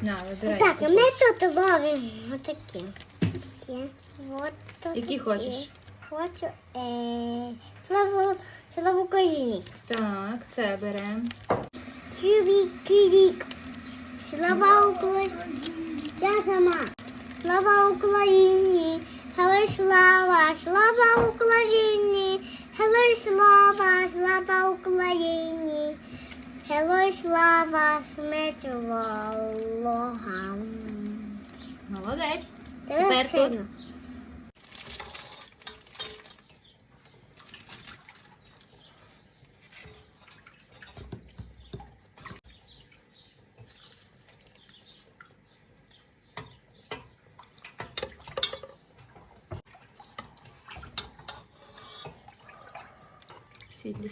На, вибирай. Так, а ми тут ловимо отакі. Такі. От тут Які хочеш? Хочу е, славу, славу Україні. Так, це беремо. Сюбі-кірік. Слава Україні. Я сама. Слава Україні. Герой слава, слава Україні. Герой слава, слава Україні. Герой слава, смерть ворогам. Молодець. Тепер Тепер тут. сильно. Світлі